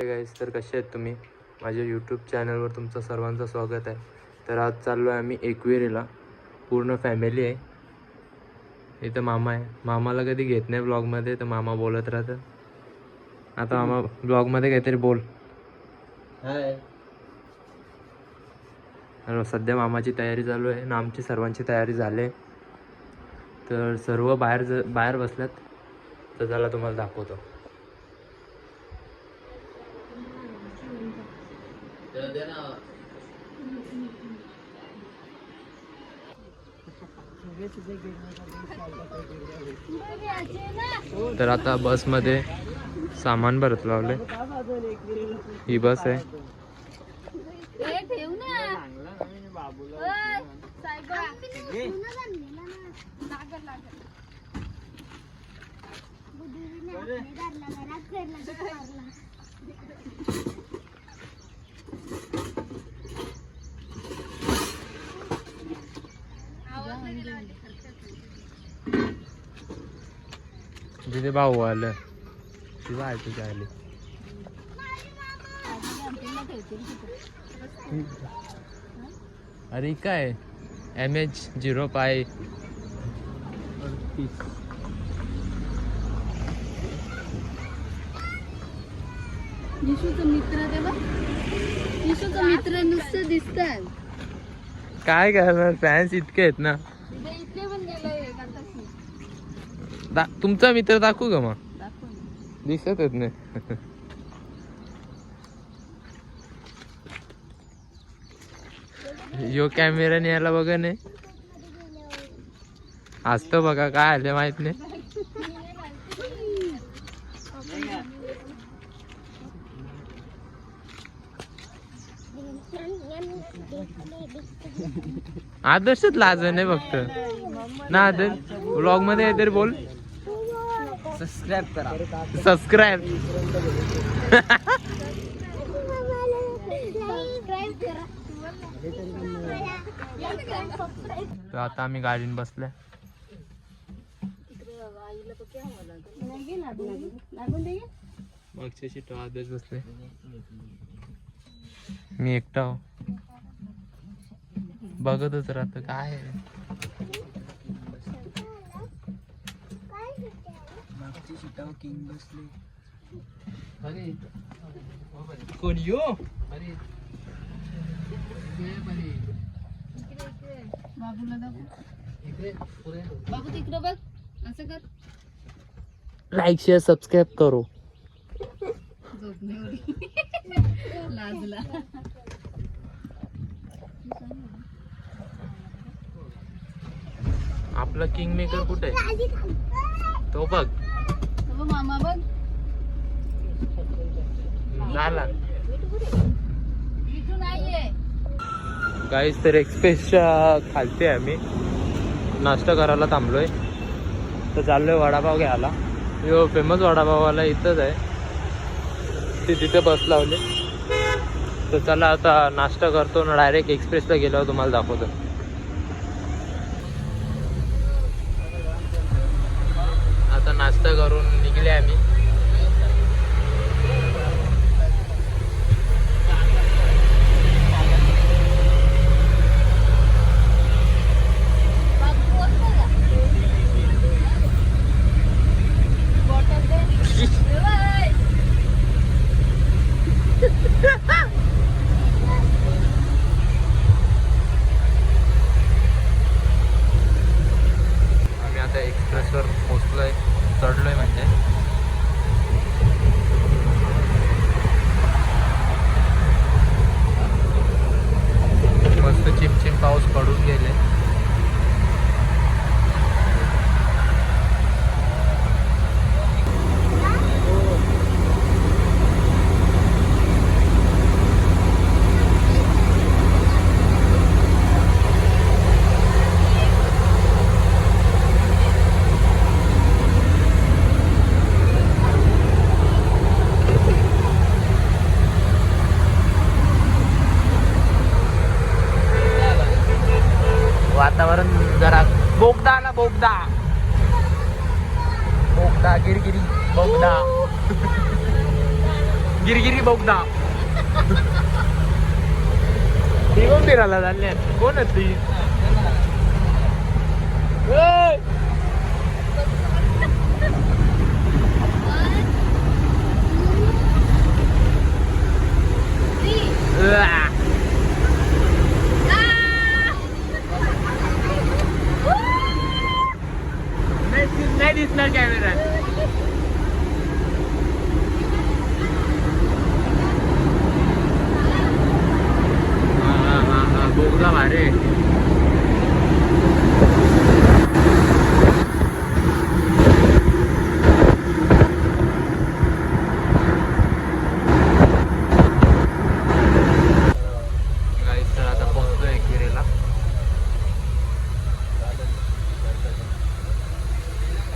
गाईस तर कसे आहेत तुम्ही? माझ्या यूट्यूब चॅनलवर तुमचं सर्वांचं स्वागत आहे. तर आज चाललो आहे आम्ही एकविरीला. पूर्ण फॅमिली आहे. इथं मामा आहे. मामाला कधी घेत नाही ब्लॉगमध्ये तर मामा बोलत राहतात. आता मामा ब्लॉगमध्ये काहीतरी बोल. तर सध्या मामाची तयारी चालू आहे आणि आमची सर्वांची तयारी झाली आहे. तर सर्व बाहेर ज बाहेर बसल्यात. तर चला तुम्हाला दाखवतो. तर आता बसमध्ये सामान भरत लावले ही बस आहे. तिथे भाऊ आलं ती आहे तुझ्या आले. अरे काय? एम एच झिरो पाय निशूचा मित्र मित्र नुसतं दिसतात काय करणार? फॅन्स इतके आहेत ना. तिथे इथे पण गेलोय एक आताशी. दा तुमचा मित्र दाखवू का मग? दाखव ना. दिसत आहेत नाही यो कॅमेरा न्यायला बघा नाही असतं बघा काय आले माहीत नाही. आदर्शच लाज नाही फक्त. ना आदर्श ब्लॉगमध्ये काहीतरी बोल. सबस्क्राईब करा. सबस्क्राईब तर आता आम्ही गाडीने बसलोय. मागच्या सीट आधीच बसले मी एकटा हो. बघतच राहत काय कोण यो? अरे बाबूला बाबू तिकडं बघ. असं कर. लाईक शेअर सबस्क्राईब करो. लाजला. आपला किंग मेकर कुठे? आहे तो बघ. तो मामा बघ. झाला. काहीच तर एक्सप्रेसच्या खालते आम्ही. नाश्ता करायला थांबलोय. तर चाललोय वडापाव घ्यायला. यो फेमस वडापाववाला इथंच आहे. ते तिथे बस लावले. तर चला आता नाश्ता करतो ना डायरेक्ट एक्सप्रेसला गेल्यावर तुम्हाला दाखवतो आता नाश्ता करून निघले आम्ही बाबू बोल बघा. बॉटल दे. ए बाय. आम्ही आता एक्सप्रेसवर पोचलोय चढलोय म्हणजे मस्त चिमचिम पाऊस पडून गेले वातावरण जरा बोगदा ना बोगदा बोगदा गिरगिरी बोगदा गिरगिरी बोगदा ती कोण फिरायला चालल्या कोण आहेत ती ओय! उआ! नाही दिस- नाही दिसणार कॅमेरा हा हा हा हा बोगदा भारे गाईस तर आता पोहोचतोय एकविरेला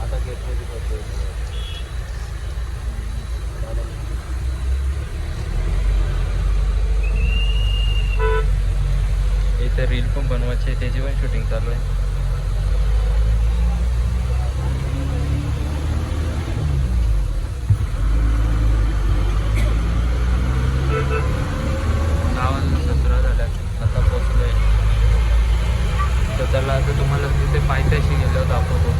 आता गेटमध्ये पोहोचतोय इथे रील पण बनवायची आहे त्याची पण शूटिंग चालू आहे दहा वाजून सतरा झाल्या आता पोचलोय तर त्याला आता तुम्हाला तिथे पायथ्याशी गेल्यावर दाखवतो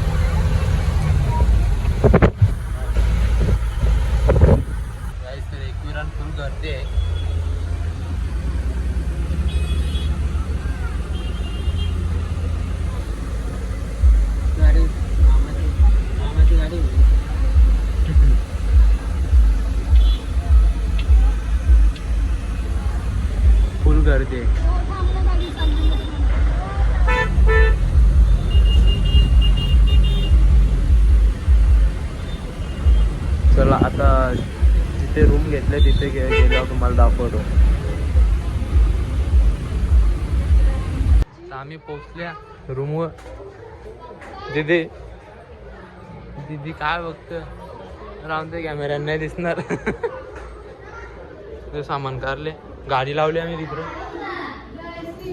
Guys, तर एकविरान फुल गर्दी आहे गाडी मामाची मामाची गाडी होती. फुल गर्दी आहे चला आता जिथे रूम घेतले तिथे गे गेल्यावर तुम्हाला दाखवतो. आम्ही पोचल्या रूमवर दिदी दिदी काय बघत रामते कॅमेऱ्या नाही दिसणार. ते सामान काढले. गाडी लावली आम्ही तिकडे.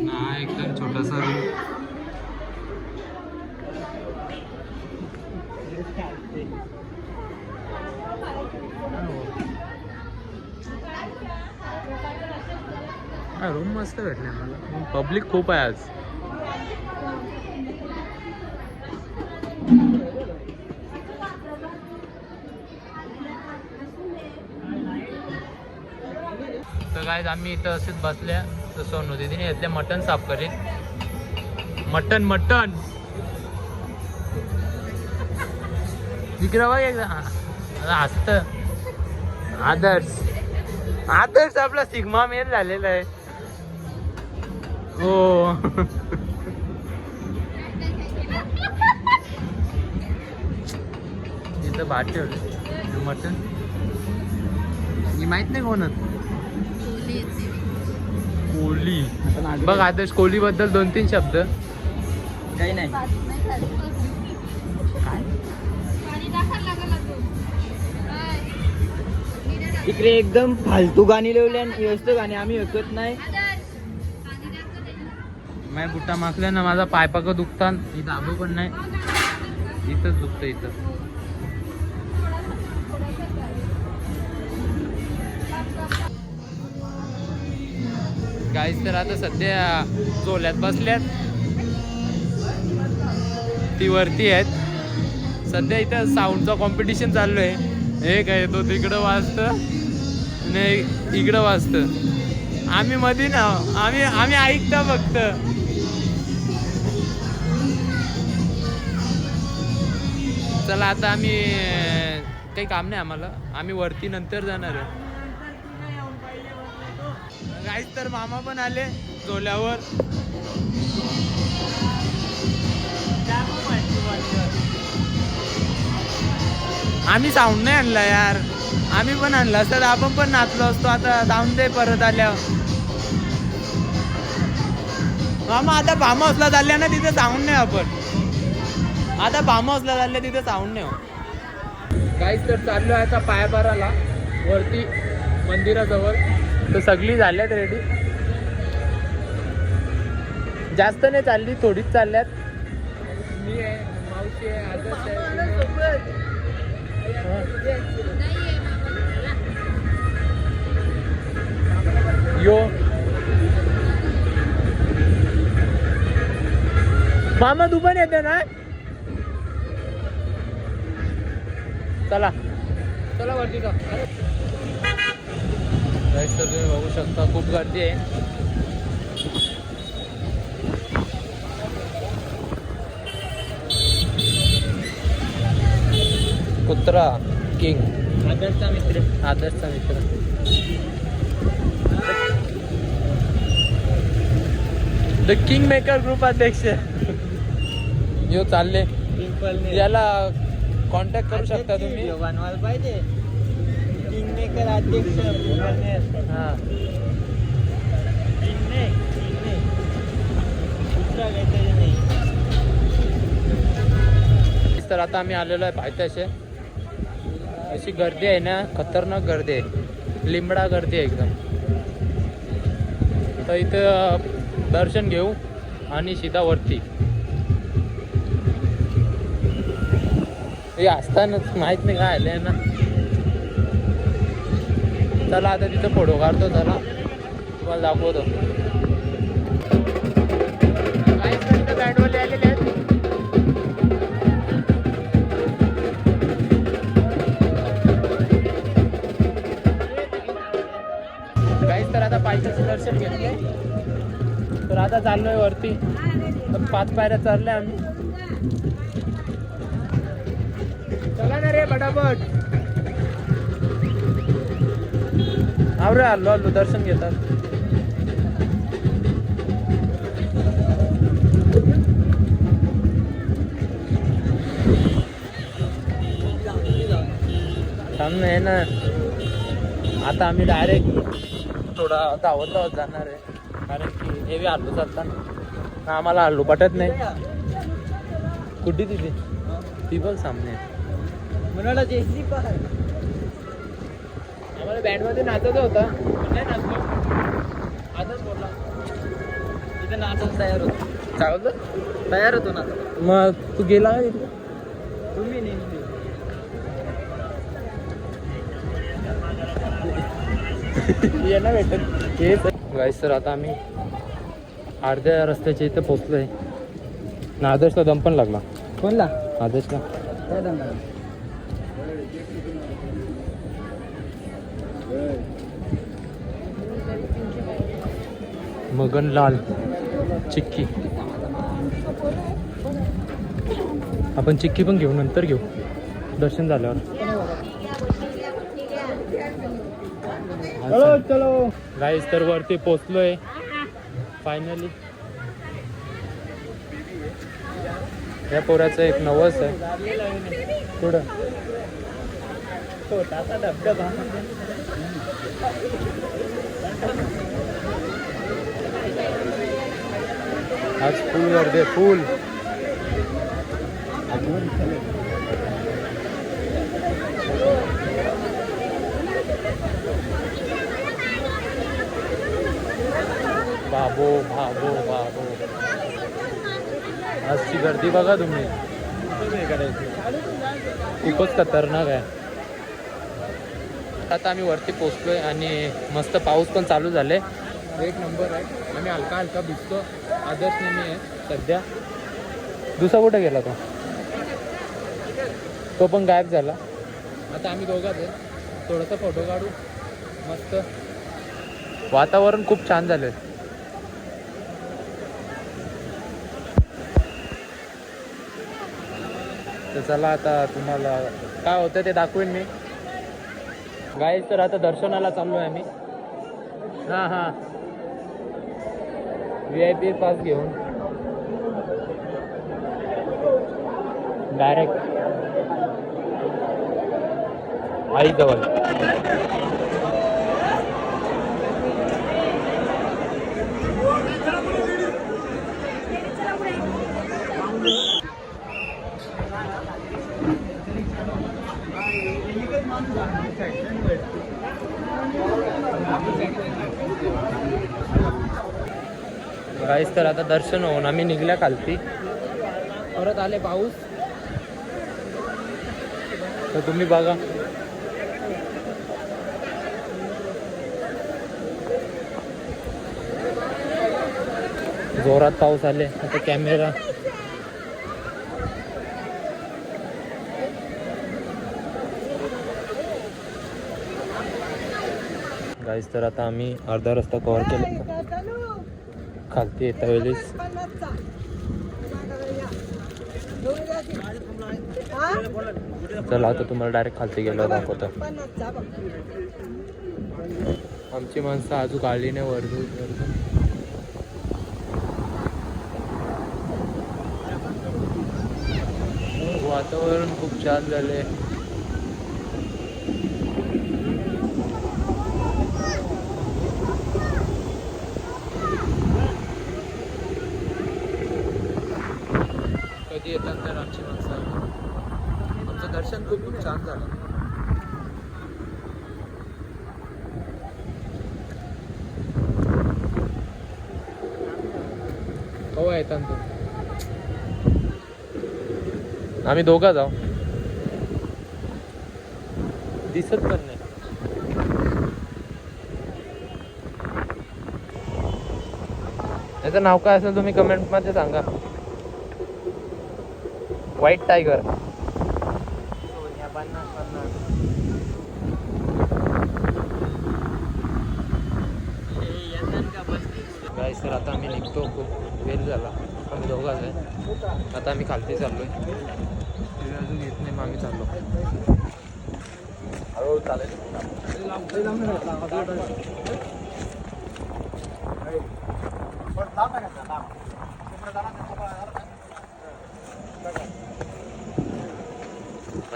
ना एकदम छोटासा रूम रूम मस्त भेटले आम्हाला पब्लिक खूप आहे आज. तर काय आम्ही इथं असेच बसल्या. तर सोनू दिदीने घेतले मटन साफ करेल मटन मटन इकडं बघ एकदा हा, हसत आदर्श. आदर्श आपला सिग्मा मेल झालेला आहे. हो. इथं भात ठेवलं मटन मी माहीत नाही कोणत कोहली बघ आदर्श कोहली बद्दल दोन तीन शब्द. काही नाही. इकडे एकदम फालतू गाणी लावली आणि व्यवस्थित गाणी आम्ही ऐकत नाही. माझ्या बुट्टा माखल्या ना माझा पाय पाक दुखतात इथं दाबू पण नाही। इथंच दुखतं इथं गाईस तर आता सध्या चोल्यात बसल्यात। ती वरती आहेत. सध्या इथं साऊंडचं कॉम्पिटिशन चालू आहे. एक आहे तो तिकडं वाजतं नाही इकडं वाजतं. आम्ही मध्ये ना आम्ही आम्ही ऐकता फक्त. चला आता आम्ही काही काम नाही आम्हाला. आम्ही वरती नंतर जाणार आहे. तर मामा पण आले झोल्यावर. आम्ही साऊंड नाही आणला यार. आम्ही पण आणला असतात आपण पण नाचलो असतो. आता जाऊन दे परत आल्यावर. मामा आता फार्म हाऊसला चालल्या ना तिथे साऊंड नाही आपण. आता फार्म हाऊसला चालल्या तिथे साऊंड नाही काहीच तर चाललो आहे आता पायापाराला वरती मंदिराजवळ. तर सगळी झाल्यात रेडी जास्त नाही चालली थोडीच चालल्यात. मी आहे मावशी आहे हा. यो. मामा तू पण येते ना? चला. चला वरती जा Guys, तर तुम्ही बघू शकता खूप गर्दी आहे. कुत्रा किंग. आदरचा मित्र. आदर्शचा मित्र. द किंग मेकर ग्रुप अध्यक्ष. यो चालले. याला कॉन्टॅक्ट करू शकता तुम्ही. बनवायला पाहिजे. किंगमेकर अध्यक्ष. हा. किंगने, किंगने. दुसरा काहीतरी नाही. तर आता आम्ही आलेलो आहे पायथ्याशे अशी गर्दी आहे ना खतरनाक गर्दी आहे. लिंबडा गर्दी आहे एकदम. तर इथं दर्शन घेऊ आणि सीधा वरती. हे असतानाच माहीत नाही काय आलंय ना. चला आता तिथं फोटो काढतो चला. तुम्हाला दाखवतो. आलेले आहेत. काहीच तर आता पायथ्याचं दर्शन घेतलंय. तर आता चाललोय वरती. पाच पायऱ्या चढल्या आम्ही. चला ना रे पटापट आवरे आलो आलो दर्शन घेतात. सामने आहे ना. आता आम्ही डायरेक्ट थोडा धावत धावत जाणार आहे. कारण की हेवी चालतात चालताना. आम्हाला आलू पटत नाही. कुठे तिथे ती पण सामने. पण आम्हाला बँडमध्ये नाचायचं होतं. नाही नाचलो? आताच बोलला. तिथे नाचायला तयार होतो. तयार होतो ना मग तू गेला का तिथे तुम्ही नेमकी. ये ना भेटत हे गाईस तर आता आम्ही अर्ध्या रस्त्याच्या इथं पोचलोय ना आदर्शला दम पण लागला. कोणला? आदर्शला काय दंगा मगनलाल चिक्की. आपण चिक्की पण घेऊ नंतर घेऊ. दर्शन झाल्यावर. चलो चलो. गाईस तर वरती पोचलोय फायनली या पोराचं एक नवस आहे. पुढं. छोटासा धबधबा आज फुल गर्दी आहे, फुल। बाबो बाबो बाबो। आजची गर्दी बघा तुम्ही खूपच खतरनाक आहे आता आम्ही वरती पोचलोय आणि मस्त पाऊस पण चालू झाले. एक नंबर आहे. आम्ही हलका हलका भिजतो. आदर्श नेहमी आहे सध्या. दुसरा कुठे गेला तो? तो पण गायब झाला. आता आम्ही दोघात आहे. थोडासा फोटो काढू. मस्त. वातावरण खूप छान झालं तर चला आता तुम्हाला काय होतं ते दाखवेन मी. गाईज तर आता दर्शनाला चाललो आहे मी हां हां. व्ही आय पी पास घेऊन. डायरेक्ट आईजवळ गाईस तर आता दर्शन होऊन आम्ही निघल्या खालती. परत आले पाऊस. तर तुम्ही बघा. जोरात पाऊस आले. आता कॅमेरा गाईस तर आता आम्ही अर्धा रस्ता कव्हर केला. खालती येता वेळेस चला आता तुम्हाला डायरेक्ट खालती गेलो दाखवतो. आमची माणसं अजून आली नाही वरदू वातावरण खूप छान झाले कधी येतात तर आमची माणसं? आमचं दर्शन खूप खूप छान झालं. कवा येतात तू आम्ही दोघं जाऊ. दिसत पण नाही. त्याचं नाव काय असेल तुम्ही कमेंटमध्ये सांगा. व्हाईट टायगर गाईस तर आता आम्ही निघतो खूप वेळ झाला. आम्ही दोघाच आहे. आता आम्ही खालती चाललो आहे अजून येत नाही मग आम्ही चाललो. हळूहळू चालेल.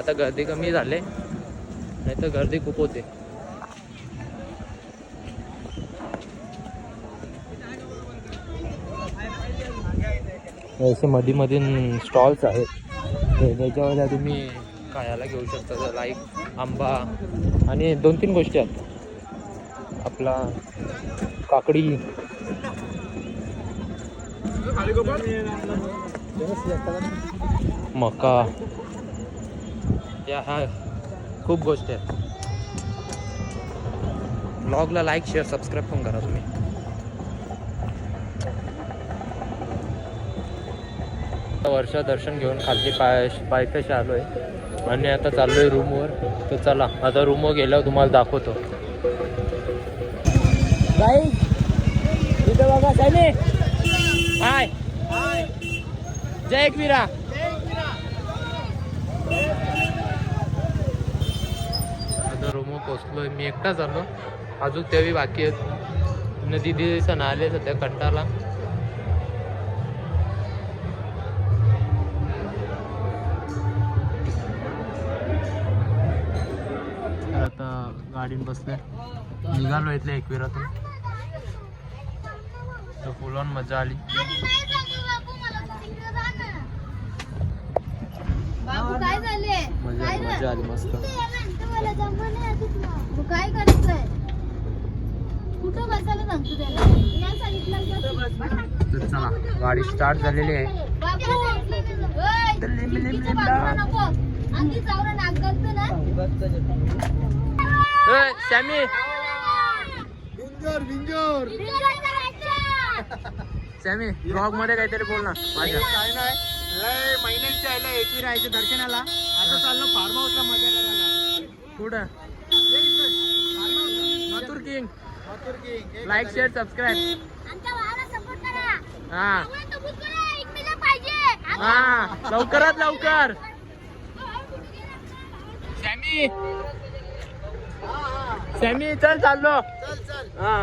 आता गर्दी कमी झाले. नाही तर गर्दी खूप होते. असे मधी मध्ये स्टॉल्स आहेत. ते त्याच्यावर तुम्ही खायला घेऊ शकता. लाईक आंबा आणि दोन तीन गोष्टी आहेत. आपला काकडी. मका. या ह्या खूप गोष्टी आहेत ब्लॉगला लाईक शेअर सबस्क्राईब पण करा तुम्ही. वर्ष दर्शन घेऊन खालती पाय पायथ्याशी आलो आहे आणि आता चाललो आहे रूमवर तर चला आता रूमवर गेल्यावर तुम्हाला दाखवतो. इथं बघा हाय जय एकवीरा. रूमवर पोचलोय मी एकटाच आलो अजून तेही बाकी आहेत. न दिदी सण आले सध्या कंटाला तर आता गाडीत बसले निघालो इथल्या एकविरातून. तर फुल ऑन मजा आली. बाबू काय झाले? काय कुठं बसायला सांगतो त्याला? नाही सांगितलं? तर चला गाडी स्टार्ट झालेली आहे. बाबू ओय, चुकीचं बाजूला नको. अंगी चावरा नाक गळतं ना. ए, सॅमी Enjoy करायचं. सॅमी ब्लॉगमध्ये काहीतरी बोल ना. माझ्या. काय नाही लय महिन्यांच्या आयला एकवी राहायचं दर्शनाला. आता चाललो फार्म हाऊसला मजा करायला. कुठं मथुर किंग. Like share subscribe. हा. हा. लवकरात लवकर. सॅमी. सॅमी चल चाललो. चल चल हा.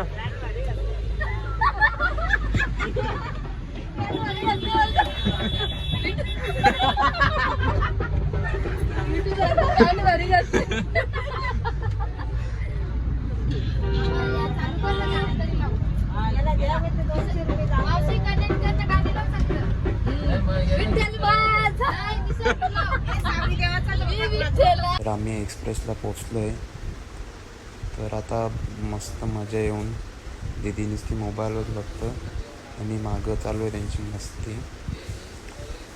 तर आम्ही एक्सप्रेसला पोचलो आहे तर आता मस्त मजा येऊन दिदी नुसती मोबाईलवर बघतं आणि मागं चालू आहे त्यांची मस्ती.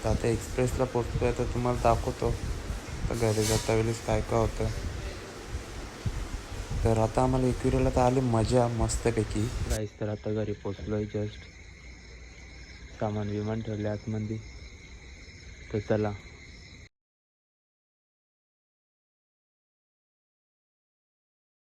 तर आता एक्सप्रेसला पोचलो आहे तर तुम्हाला दाखवतो. तर घरी जाता वेळेस काय काय होतं? तर आता आम्हाला एकविरेला तर आली मजा मस्तपैकी. गाईस तर आता घरी पोचलोय जस्ट सामान विमान ठेवले आतमध्ये. तर चला.